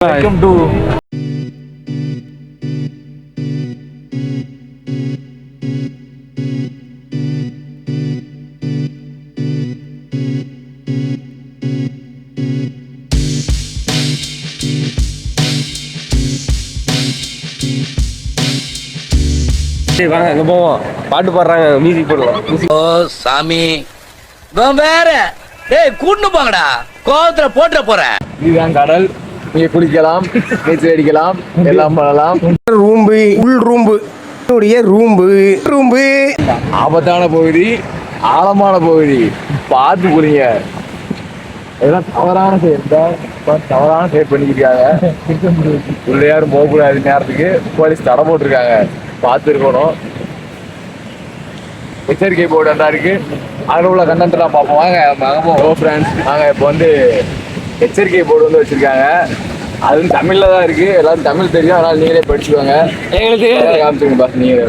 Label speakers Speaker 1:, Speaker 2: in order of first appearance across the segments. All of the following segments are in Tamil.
Speaker 1: வெல்கம் டு சரி வாங்க அங்க போவோம். பாட்டு பாடுறாங்க மியூசிக் போடுவோம்
Speaker 2: ஓ சாமி. வேற. டேய் கூட்டு போங்கடா. கோவத்துல போட்டுற போறேன்.
Speaker 3: இதுதான் கடல். நீங்க குளிக்கலாம் நீச்சல் அடிக்கலாம் எல்லாம் பண்ணலாம்.
Speaker 4: ரூம்பு உள் ரூம்பு என்னுடைய ரூம்பு ரூம்பு.
Speaker 3: ஆபத்தான பகுதி ஆழமான பகுதி. பார்த்து புரியுங்க. இதெல்லாம் தவறான செயல். தான் தவறான செயல் பண்ணிக்கிறாங்க உள்ள யாரும் போகக்கூடாது நேரத்துக்கு. போலீஸ் தடை போட்டிருக்காங்க. பார்த்து இருக்கணும் எச்சரிக்கை போர்டு என்ன இருக்கு. அதில் உள்ள கண்டென்ட் நான் பார்ப்போம். வாங்க வாங்க போவோம் ஃப்ரெண்ட்ஸ் நாங்கள் இப்போ வந்து எச்சரிக்கை போர்டு வந்து வச்சிருக்காங்க. அது வந்து தமிழ்ல தான் இருக்கு. எல்லாரும் தமிழ் தெரியும் அதனால நீங்களே படிச்சுக்கோங்க.
Speaker 1: எங்களுக்கு
Speaker 3: காமிச்சுங்க பாஸ் நீங்க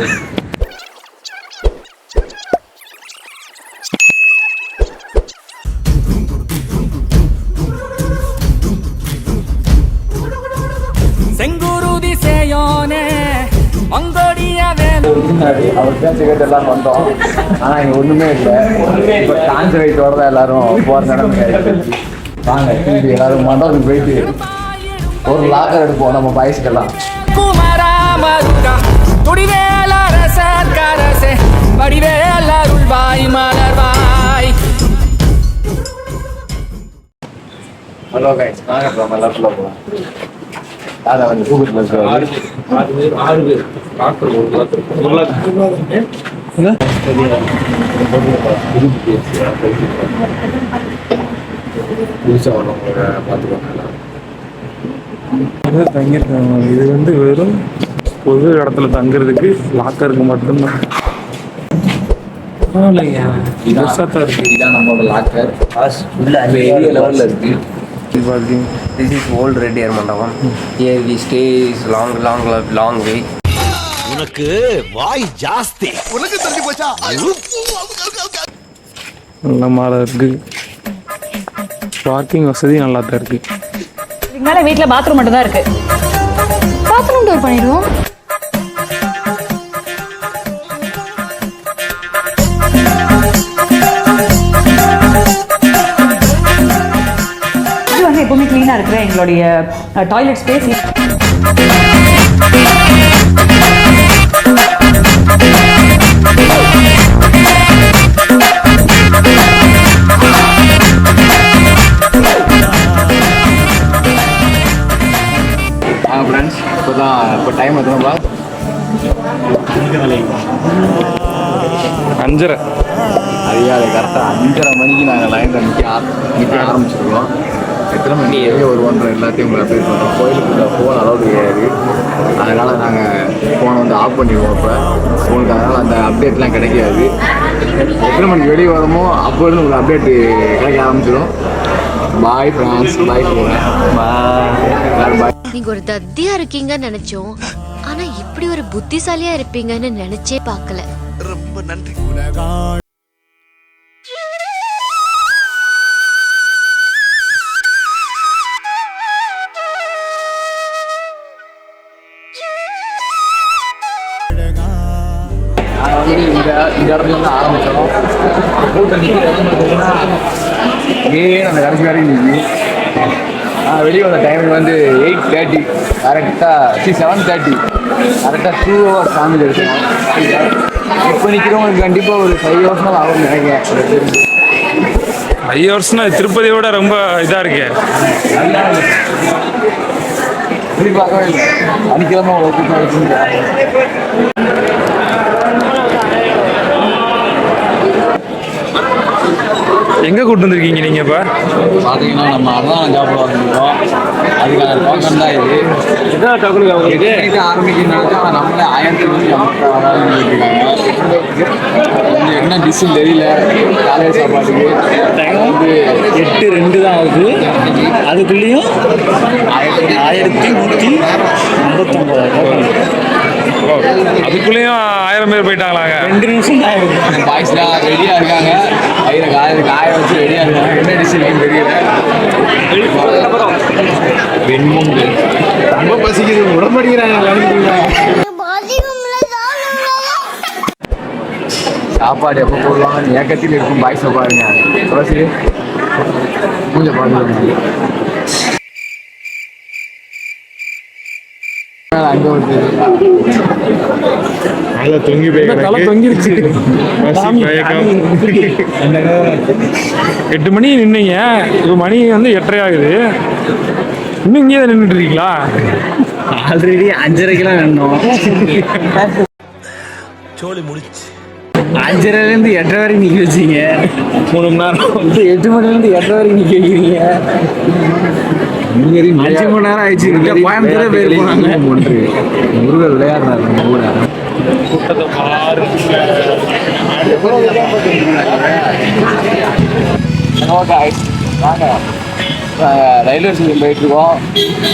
Speaker 5: செங்குருதி சேயோனே மங்கோடிய வேல்.
Speaker 3: அவர் சிகரெட் எல்லாம் வந்தோம். ஆனா இங்க ஒண்ணுமே இல்லை. இப்போ காஞ்ச வயிற்றோட தான் எல்லாரும் போற நிலைமை ஆயிடுச்சு. வாங்க திரும்பி எல்லாரும் மண்டபத்துக்கு போயிட்டு ஒரு லாக்கர் எடுப்போம் நம்ம பாய்ஸ்க்கெல்லாம்
Speaker 5: குமரா மருகா துடிவேல அரசர் கரசே வடிவேல் அருள்வாய் மலர்வாய்
Speaker 3: ஹலோ கைஸ் வாங்க இப்போ நம்ம எல்லாரும் உள்ள போகலாம் அதை வந்து கூகுள் பஸ் புதுசாக வரவங்க பார்த்துக்கோங்க
Speaker 1: தங்கியிருக்காங்க இது வந்து வெறும் பொது இடத்துல தங்குறதுக்கு லாக்கருக்கு மட்டும்தான். பெருசாக தான் இருக்கு.
Speaker 3: இதுதான் நம்மளோட லாக்கர் பெரிய லெவலில் இருக்கு.
Speaker 1: இது பார்த்தீங்க
Speaker 2: this is old Reddiyar Mandapam. Here we stay is long long long way
Speaker 1: நல்ல மாலை இருக்கு. பார்க்கிங் வசதி நல்லா தான் இருக்கு.
Speaker 6: இதுக்கு மேல வீட்ல பாத்ரூம் மட்டும் தான் இருக்கு.
Speaker 7: பாத்ரூம் டோர் பண்ணிடுவோம்.
Speaker 6: இது வந்து எப்பவுமே க்ளீனா இருக்கிற எங்களுடைய டாய்லெட் ஸ்பேஸ்
Speaker 1: அஞ்சரை.
Speaker 3: அதிகாலை கரெக்டாக அஞ்சரை மணிக்கு நாங்கள் லைனில் நிற்க நிற்க ஆரம்பிச்சிருக்கோம். எத்தனை மணி ஒரு ஒன்றரை எல்லாத்தையும் உங்களை அப்டேட் பண்ணுறோம் கோயிலுக்குள்ள ஃபோன் அலௌடு கிடையாது அதனால் நாங்கள் ஃபோனை வந்து ஆஃப் பண்ணிடுவோம் இப்போ. உங்களுக்கு அதனால் அந்த அப்டேட்லாம் கிடைக்காது. எத்தனை மணிக்கு வெளியே வரமோ அப்போ இருந்து உங்களுக்கு அப்டேட் கிடைக்க ஆரம்பிச்சிடும் பாய் ஃப்ரான்ஸ் பாய் பாய் பாய்
Speaker 7: நீங்க ஒரு தத்தியா இருக்கீங்கன்னு நினைச்சோம். ஆனா இப்படி ஒரு புத்திசாலியா இருப்பீங்கன்னு நினைச்சே பார்க்கல. ரொம்ப நன்றி.
Speaker 3: உலகா சரி இந்த இந்த இடத்துல இருந்து ஆரம்பிச்சோம் கூட்டம் நிற்கிறது பார்த்தீங்கன்னா ஏன் அந்த கடைசி வரைக்கும் நிற்கி நான் வெளியே வந்த டைமிங் வந்து எயிட் தேர்ட்டி கரெக்டாக சி செவன் தேர்ட்டி கரெக்டாக டூ ஹவர்ஸ் சாமி எடுக்கணும் இப்போ நிற்கிறவங்களுக்கு கண்டிப்பாக ஒரு ஃபைவ் ஹவர்ஸ் மேலே ஆகும்னு நினைக்கிறேன். தெரிஞ்சு.
Speaker 1: ஐயர்ஸ்னா திருப்பதியோட ரொம்ப இதாக இருக்கே.
Speaker 3: திருப்பி பார்க்கவே இல்லை ஒரு கூட்டம்
Speaker 1: எங்கே கூட்டு வந்திருக்கீங்க நீங்கள் இப்போ?
Speaker 3: பார்த்தீங்கன்னா நம்ம அன்னதானம் சாப்பிட வந்துருக்கோம் அதுக்கான டோக்கன் தான் இது. இது இது ஆரம்பிக்கிறதுனால ஆனால் நம்மளே ஆயிரத்தி வந்து என்ன டிஷ்ஷுன்னு தெரியல. காலையில் சாப்பாட்டுக்கு. வந்து
Speaker 8: எட்டு ரெண்டு தான் ஆகுது. அதுக்குள்ளேயும்
Speaker 3: ஆயிரத்தி
Speaker 8: ஆயிரத்தி நூற்றி ஐம்பத்தொம்பது
Speaker 1: அதுக்குள்ளேயும் ஆயிரம் பேர் போயிட்டாங்களாங்க.
Speaker 8: ரெண்டு நிமிஷம் தான் ஆயிருக்கு
Speaker 3: பாய்ஸ்லாம் ரெடியா இருக்காங்க. கையில காய காய வச்சு ரெடியா இருக்காங்க. என்ன டிசிஷன் தெரியல. வெண்முண்டு ரொம்ப பசிக்குது. உடம்படிக்கிறாங்க. சாப்பாடு எப்போ போடுவாங்க ஏக்கத்தில் இருக்கும் பாய்ஸை பாருங்க. துளசி பூஜை பாருங்க அங்க வந்து
Speaker 1: மேல தொங்கி போய்
Speaker 8: தலை தொங்கிருச்சு?
Speaker 1: எட்டு மணி நின்னீங்க. இப்போ மணி வந்து எட்டரை ஆகுது. இன்னும் இங்கே தான் நின்றுட்டு இருக்கீங்களா?
Speaker 8: ஆல்ரெடி அஞ்சரைக்கெல்லாம் நின்னோம். அஞ்சரைலேருந்து எட்டரை வரைக்கும் நிக்க வச்சீங்க. மூணு மணி நேரம். இப்போ எட்டு மணிலேருந்து எட்டரை வரைக்கும் நிக்க வைக்கிறீங்க. அஞ்சு மணி நேரம் ஆயிடுச்சு. கோயம்புத்தூரே பேர் போனாங்க
Speaker 3: ஒன்று. முருகர் விளையாடுறாரு நம்ம கூட ரயில்வே ஸ்டேஷன் போயிட்டு இருக்கோம்.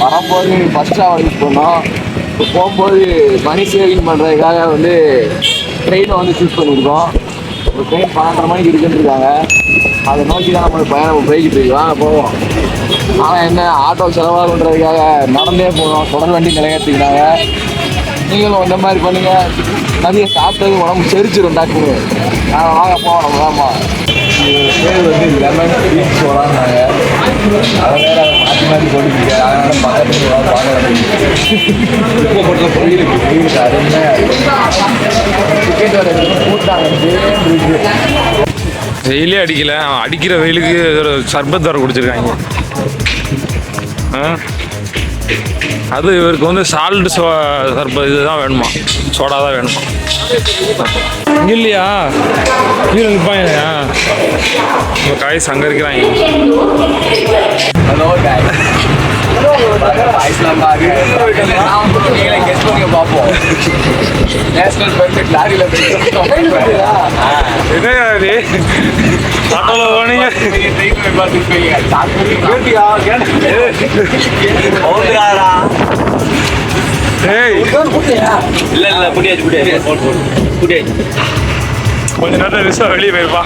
Speaker 3: வரும்போது ஃபர்ஸ்ட் ட்ராவல் யூஸ் பண்ணோம். இப்போ போகும்போது மணி சேவிங் பண்ணுறதுக்காக வந்து ட்ரெயினை வந்து சூஸ் பண்ணியிருக்கோம். ஒரு ட்ரெயின் பன்னெண்டரை மணிக்கு இருக்குன்னு இருக்காங்க. அதை நோக்கி தான் நம்ம பயணம் போய்கிட்டு இருக்கு. வாங்க போவோம். ஆனால் என்ன ஆட்டோ செலவாகுன்றதுக்காக நடந்தே போகணும். தொடர் வண்டி நிலையத்துக்கிறாங்க நீங்களும் இந்த மாதிரி பண்ணுங்கள் நிறைய சாப்பிட்டது உடம்பு செரிச்சிடும் டாக்டர். நான் வாங்க போவோம் நம்ம பேர் வந்து லெமன் ஸ்வீட் சோடாங்க அதை வேற மாற்றி மாற்றி போட்டுருக்க அதனால பக்கத்துக்கு உப்பு போட்டு கோயிலுக்கு கோயிலுக்கு அருமையாக டிக்கெட் வர கூட்டாங்க
Speaker 1: வெயிலே அடிக்கல. அவன் அடிக்கிற வெயிலுக்கு ஒரு சர்பத் வர குடிச்சிருக்காங்க. அது இவருக்கு வந்து சால்ட் சோ சர்பத் இதுதான் வேணுமா? சோடா தான் வேணுமா? இல்லையா கீழே நிற்பாங்க இப்போ காய் சங்கரிக்கிறாங்க.
Speaker 3: பார்ப்போம்.
Speaker 1: ஆட்டோவில் போனீங்க
Speaker 8: இல்ல இல்ல புடியாச்சு புடியாச்சு புடியாச்சு
Speaker 1: கொஞ்ச நேரத்தில் ரிசா வெளியே போயிருப்பா.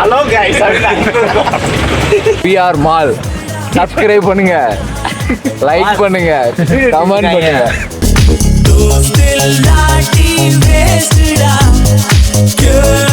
Speaker 3: Hello guys PR mall subscribe பண்ணுங்க. லைக் பண்ணுங்க. கமெண்ட் பண்ணுங்க. Still not the best. Girl,